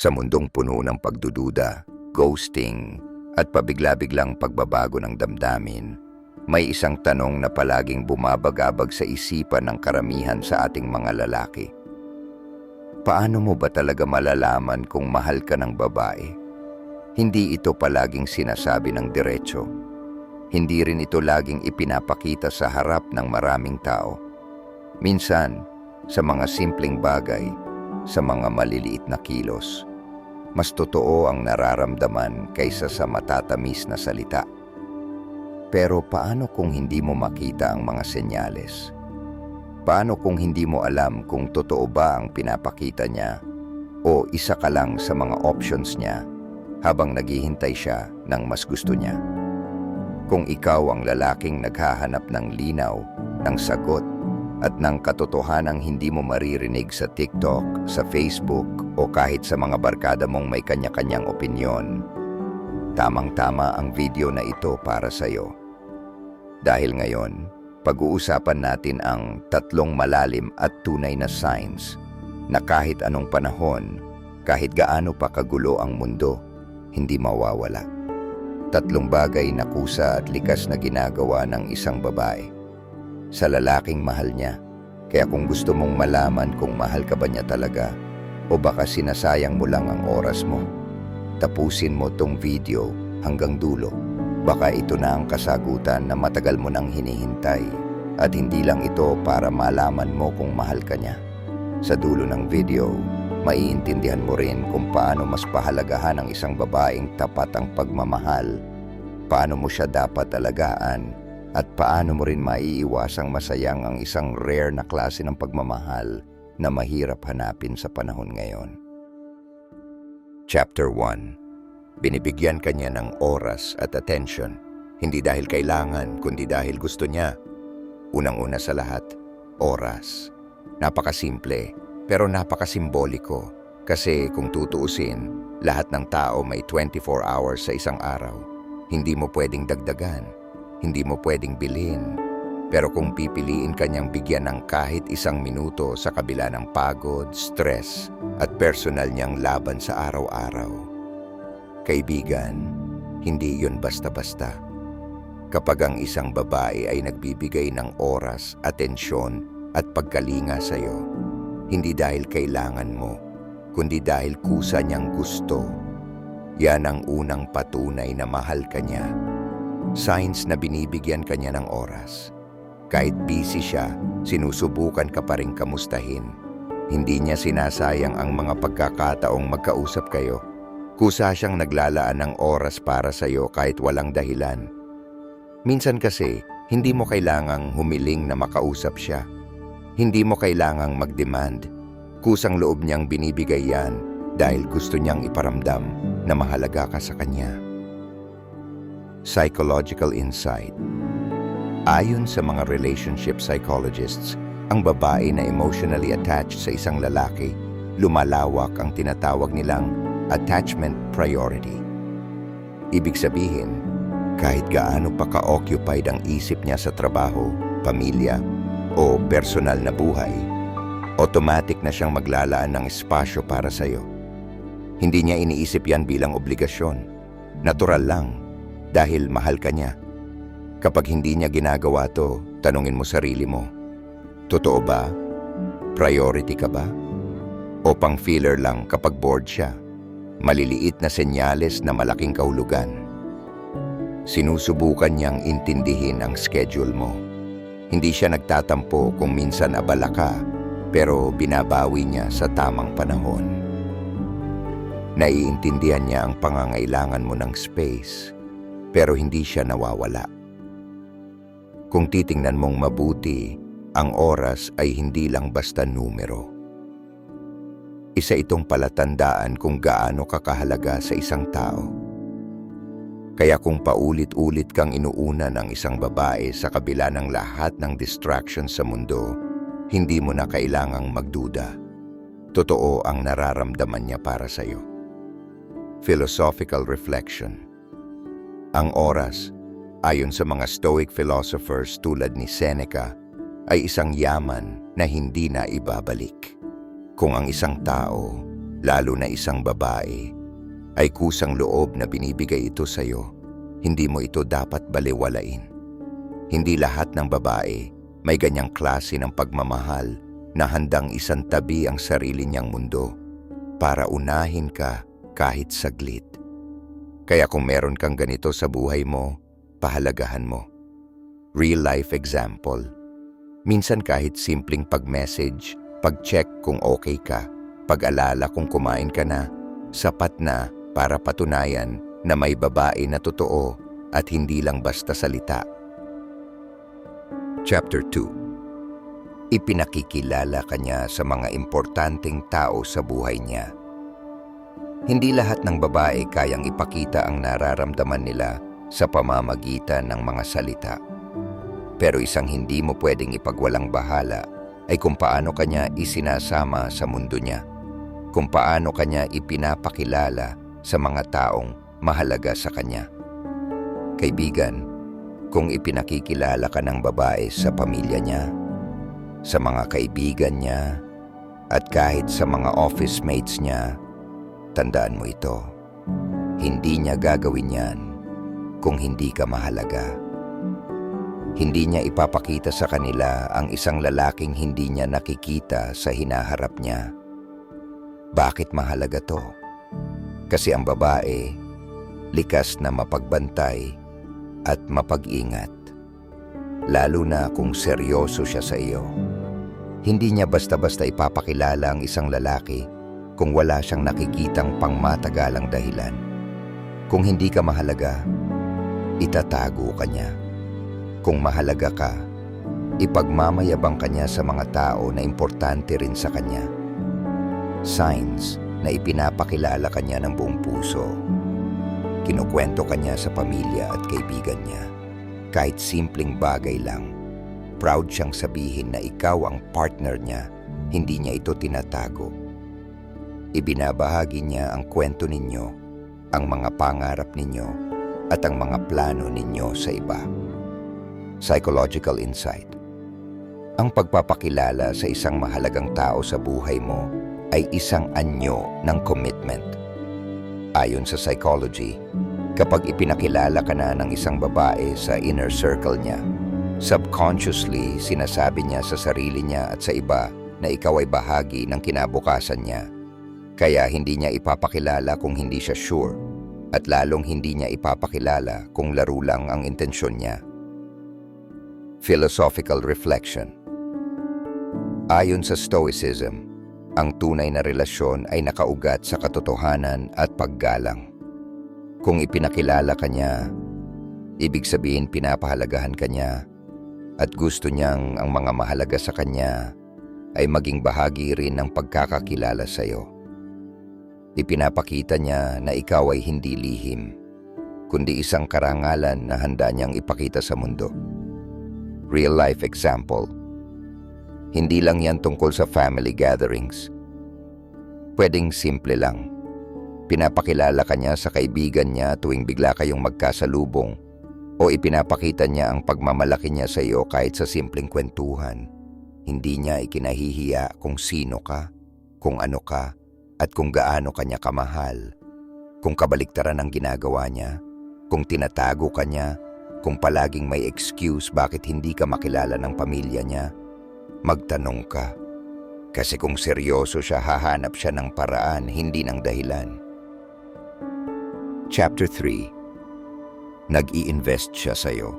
Sa mundong puno ng pagdududa, ghosting, at pabigla-biglang pagbabago ng damdamin, may isang tanong na palaging bumabagabag sa isipan ng karamihan sa ating mga lalaki. Paano mo ba talaga malalaman kung mahal ka ng babae? Hindi ito palaging sinasabi ng diretsyo. Hindi rin ito laging ipinapakita sa harap ng maraming tao. Minsan, sa mga simpleng bagay, sa mga maliliit na kilos, mas totoo ang nararamdaman kaysa sa matatamis na salita. Pero paano kung hindi mo makita ang mga senyales? Paano kung hindi mo alam kung totoo ba ang pinapakita niya o isa ka lang sa mga options niya habang naghihintay siya ng mas gusto niya? Kung ikaw ang lalaking naghahanap ng linaw, ng sagot, at ng katotohanang hindi mo maririnig sa TikTok, sa Facebook, o kahit sa mga barkada mong may kanya-kanyang opinyon, tamang-tama ang video na ito para sa iyo. Dahil ngayon, pag-uusapan natin ang tatlong malalim at tunay na signs na kahit anong panahon, kahit gaano pa kagulo ang mundo, hindi mawawala. Tatlong bagay na kusa at likas na ginagawa ng isang babae sa lalaking mahal niya. Kaya kung gusto mong malaman kung mahal ka ba niya talaga o baka sinasayang mo lang ang oras mo, tapusin mo tong video hanggang dulo. Baka ito na ang kasagutan na matagal mo nang hinihintay at hindi lang ito para malaman mo kung mahal ka niya. Sa dulo ng video, maiintindihan mo rin kung paano mas pahalagahan ng isang babaeng tapat ang pagmamahal, paano mo siya dapat alagaan, at paano mo rin maiiwasang masayang ang isang rare na klase ng pagmamahal na mahirap hanapin sa panahon ngayon. Chapter 1 Binibigyan kanya ng oras at attention, hindi dahil kailangan, kundi dahil gusto niya. Unang-una sa lahat, oras. Napakasimple, pero napakasimboliko. Kasi kung tutuusin, lahat ng tao may 24 hours sa isang araw. Hindi mo pwedeng dagdagan hindi mo pwedeng bilhin. Pero kung pipiliin kanyang bigyan ng kahit isang minuto sa kabila ng pagod, stress, at personal niyang laban sa araw-araw. Kaibigan, hindi yun basta-basta. Kapag ang isang babae ay nagbibigay ng oras, atensyon, at pagkalinga sa iyo, hindi dahil kailangan mo, kundi dahil kusa niyang gusto. Yan ang unang patunay na mahal ka niya signs na binibigyan kanya ng oras. Kahit busy siya, sinusubukan ka pa rin kamustahin. Hindi niya sinasayang ang mga pagkakataong magkausap kayo. Kusa siyang naglalaan ng oras para sa iyo kahit walang dahilan. Minsan kasi, hindi mo kailangang humiling na makausap siya. Hindi mo kailangang mag-demand. Kusang loob niyang binibigay yan dahil gusto niyang iparamdam na mahalaga ka sa kanya. Psychological Insight Ayon sa mga relationship psychologists, ang babae na emotionally attached sa isang lalaki, lumalawak ang tinatawag nilang attachment priority. Ibig sabihin, kahit gaano pa ka-occupied ang isip niya sa trabaho, pamilya, o personal na buhay, automatic na siyang maglalaan ng espasyo para sa iyo. Hindi niya iniisip yan bilang obligasyon. Natural lang dahil mahal ka niya. Kapag hindi niya ginagawa to, tanungin mo sarili mo, totoo ba? Priority ka ba? O pang filler lang kapag bored siya? Maliliit na senyales na malaking kahulugan. Sinusubukan niyang intindihin ang schedule mo. Hindi siya nagtatampo kung minsan abala ka, pero binabawi niya sa tamang panahon. Naiintindihan niya ang pangangailangan mo ng space pero hindi siya nawawala. Kung titingnan mong mabuti, ang oras ay hindi lang basta numero. Isa itong palatandaan kung gaano kakahalaga sa isang tao. Kaya kung paulit-ulit kang inuuna ng isang babae sa kabila ng lahat ng distraction sa mundo, hindi mo na kailangang magduda. Totoo ang nararamdaman niya para sa iyo. Philosophical Reflection ang oras, ayon sa mga Stoic philosophers tulad ni Seneca, ay isang yaman na hindi na ibabalik. Kung ang isang tao lalo na isang babae, ay kusang loob na binibigay ito sa'yo, hindi mo ito dapat baliwalain. Hindi lahat ng babae may ganyang klase ng pagmamahal na handang isang tabi ang sarili niyang mundo para unahin ka kahit saglit. Kaya kung meron kang ganito sa buhay mo, pahalagahan mo. Real life example. Minsan kahit simpleng pag-message, pag-check kung okay ka, pag-alala kung kumain ka na, sapat na para patunayan na may babae na totoo at hindi lang basta salita. Chapter 2 Ipinakikilala kanya sa mga importanteng tao sa buhay niya. Hindi lahat ng babae kayang ipakita ang nararamdaman nila sa pamamagitan ng mga salita. Pero isang hindi mo pwedeng ipagwalang bahala ay kung paano kanya isinasama sa mundo niya, kung paano kanya ipinapakilala sa mga taong mahalaga sa kanya. Kaibigan, kung ipinakikilala ka ng babae sa pamilya niya, sa mga kaibigan niya, at kahit sa mga office mates niya, tandaan mo ito. Hindi niya gagawin yan kung hindi ka mahalaga. Hindi niya ipapakita sa kanila ang isang lalaking hindi niya nakikita sa hinaharap niya. Bakit mahalaga to? Kasi ang babae, likas na mapagbantay at mapag-ingat. Lalo na kung seryoso siya sa iyo. Hindi niya basta-basta ipapakilala ang isang lalaki kung wala siyang nakikitang pangmatagalang dahilan. Kung hindi ka mahalaga, itatago ka niya. Kung mahalaga ka, ipagmamayabang ka niya sa mga tao na importante rin sa kanya. Signs na ipinapakilala ka niya ng buong puso. Kinukwento ka niya sa pamilya at kaibigan niya. Kahit simpleng bagay lang, proud siyang sabihin na ikaw ang partner niya, hindi niya ito tinatago. Ibinabahagi niya ang kwento ninyo, ang mga pangarap ninyo, at ang mga plano ninyo sa iba. Psychological insight. Ang pagpapakilala sa isang mahalagang tao sa buhay mo ay isang anyo ng commitment. Ayon sa psychology, kapag ipinakilala ka na ng isang babae sa inner circle niya, subconsciously sinasabi niya sa sarili niya at sa iba na ikaw ay bahagi ng kinabukasan niya. Kaya hindi niya ipapakilala kung hindi siya sure at lalong hindi niya ipapakilala kung laro lang ang intensyon niya. Philosophical Reflection Ayon sa Stoicism, ang tunay na relasyon ay nakaugat sa katotohanan at paggalang. Kung ipinakilala ka niya, ibig sabihin pinapahalagahan ka niya at gusto niyang ang mga mahalaga sa kanya ay maging bahagi rin ng pagkakakilala sa iyo. Ipinapakita niya na ikaw ay hindi lihim, kundi isang karangalan na handa niyang ipakita sa mundo. Real life example. Hindi lang yan tungkol sa family gatherings. Pwedeng simple lang. Pinapakilala ka niya sa kaibigan niya tuwing bigla kayong magkasalubong o ipinapakita niya ang pagmamalaki niya sa iyo kahit sa simpleng kwentuhan. Hindi niya ikinahihiya kung sino ka, kung ano ka, at kung gaano kanya kamahal. Kung kabaliktaran ang ginagawa niya, kung tinatago ka niya, kung palaging may excuse bakit hindi ka makilala ng pamilya niya, magtanong ka. Kasi kung seryoso siya, hahanap siya ng paraan, hindi ng dahilan. Chapter 3 Nag-i-invest siya sa iyo,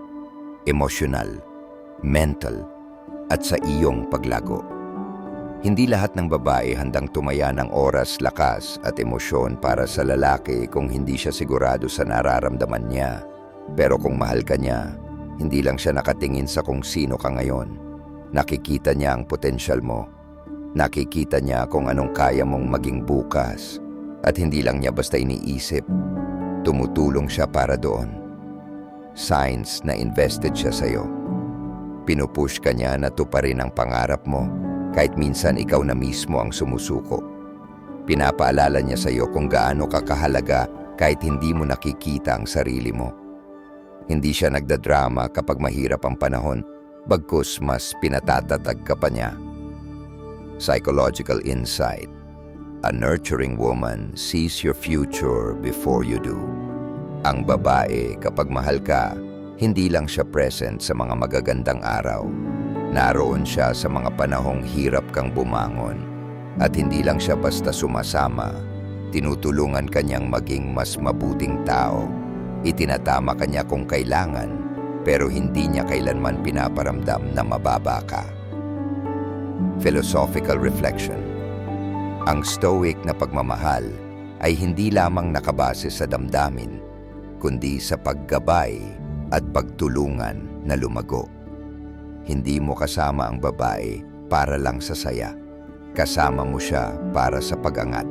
emosyonal, mental, at sa iyong paglago. Hindi lahat ng babae handang tumaya ng oras, lakas at emosyon para sa lalaki kung hindi siya sigurado sa nararamdaman niya. Pero kung mahal ka niya, hindi lang siya nakatingin sa kung sino ka ngayon. Nakikita niya ang potensyal mo. Nakikita niya kung anong kaya mong maging bukas. At hindi lang niya basta iniisip. Tumutulong siya para doon. Signs na invested siya sa'yo. Pinupush ka niya na tuparin ang pangarap mo kahit minsan ikaw na mismo ang sumusuko. Pinapaalala niya sa iyo kung gaano ka kahalaga kahit hindi mo nakikita ang sarili mo. Hindi siya nagdadrama kapag mahirap ang panahon, bagkus mas pinatatatag ka pa niya. Psychological insight. A nurturing woman sees your future before you do. Ang babae, kapag mahal ka, hindi lang siya present sa mga magagandang araw. Naroon siya sa mga panahong hirap kang bumangon. At hindi lang siya basta sumasama, tinutulungan kanyang maging mas mabuting tao. Itinatama kanya kung kailangan, pero hindi niya kailanman pinaparamdam na mababa ka. Philosophical Reflection Ang stoic na pagmamahal ay hindi lamang nakabase sa damdamin, kundi sa paggabay at pagtulungan na lumago. Hindi mo kasama ang babae para lang sa saya. Kasama mo siya para sa pagangat.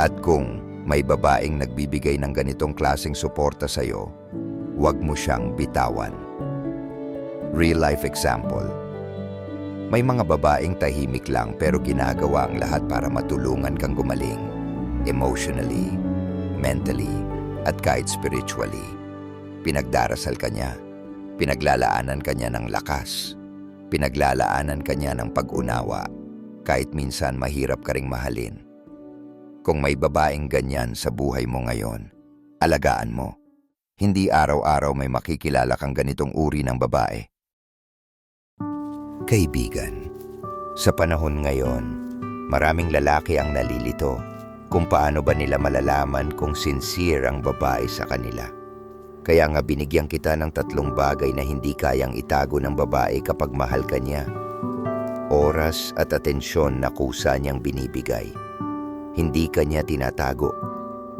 At kung may babaeng nagbibigay ng ganitong klaseng suporta sa iyo, huwag mo siyang bitawan. Real life example. May mga babaeng tahimik lang pero ginagawa ang lahat para matulungan kang gumaling. Emotionally, mentally, at kahit spiritually. Pinagdarasal ka niya. Pinaglalaanan ka niya ng lakas. Pinaglalaanan ka niya ng pag-unawa. Kahit minsan mahirap ka ring mahalin. Kung may babaeng ganyan sa buhay mo ngayon, alagaan mo. Hindi araw-araw may makikilala kang ganitong uri ng babae. Kaibigan, sa panahon ngayon, maraming lalaki ang nalilito kung paano ba nila malalaman kung sincere ang babae sa kanila. Kaya nga binigyan kita ng tatlong bagay na hindi kayang itago ng babae kapag mahal ka niya. Oras at atensyon na kusa niyang binibigay. Hindi ka niya tinatago.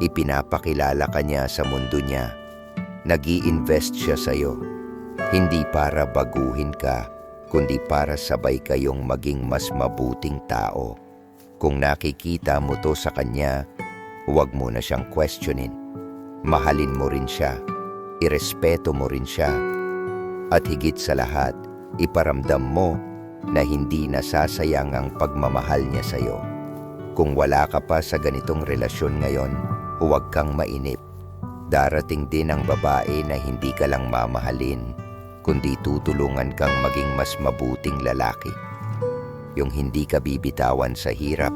Ipinapakilala ka niya sa mundo niya. nag invest siya sa'yo. Hindi para baguhin ka, kundi para sabay kayong maging mas mabuting tao. Kung nakikita mo to sa kanya, huwag mo na siyang questionin. Mahalin mo rin siya, irespeto mo rin siya, at higit sa lahat, iparamdam mo na hindi nasasayang ang pagmamahal niya sa'yo. Kung wala ka pa sa ganitong relasyon ngayon, huwag kang mainip. Darating din ang babae na hindi ka lang mamahalin, kundi tutulungan kang maging mas mabuting lalaki. Yung hindi ka bibitawan sa hirap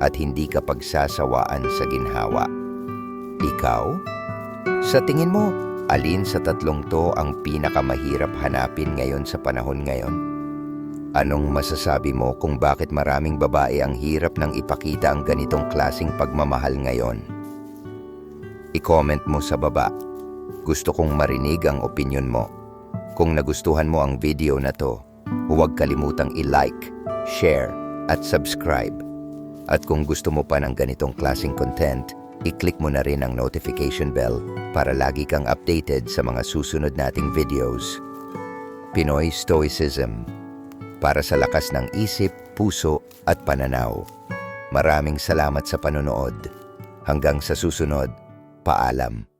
at hindi ka pagsasawaan sa ginhawa. Ikaw? Sa tingin mo, alin sa tatlong to ang pinakamahirap hanapin ngayon sa panahon ngayon? Anong masasabi mo kung bakit maraming babae ang hirap ng ipakita ang ganitong klasing pagmamahal ngayon? I-comment mo sa baba. Gusto kong marinig ang opinion mo. Kung nagustuhan mo ang video na to, huwag kalimutang i-like, share, at subscribe. At kung gusto mo pa ng ganitong klaseng content, i-click mo na rin ang notification bell para lagi kang updated sa mga susunod nating videos. Pinoy Stoicism Para sa lakas ng isip, puso, at pananaw. Maraming salamat sa panonood. Hanggang sa susunod, paalam.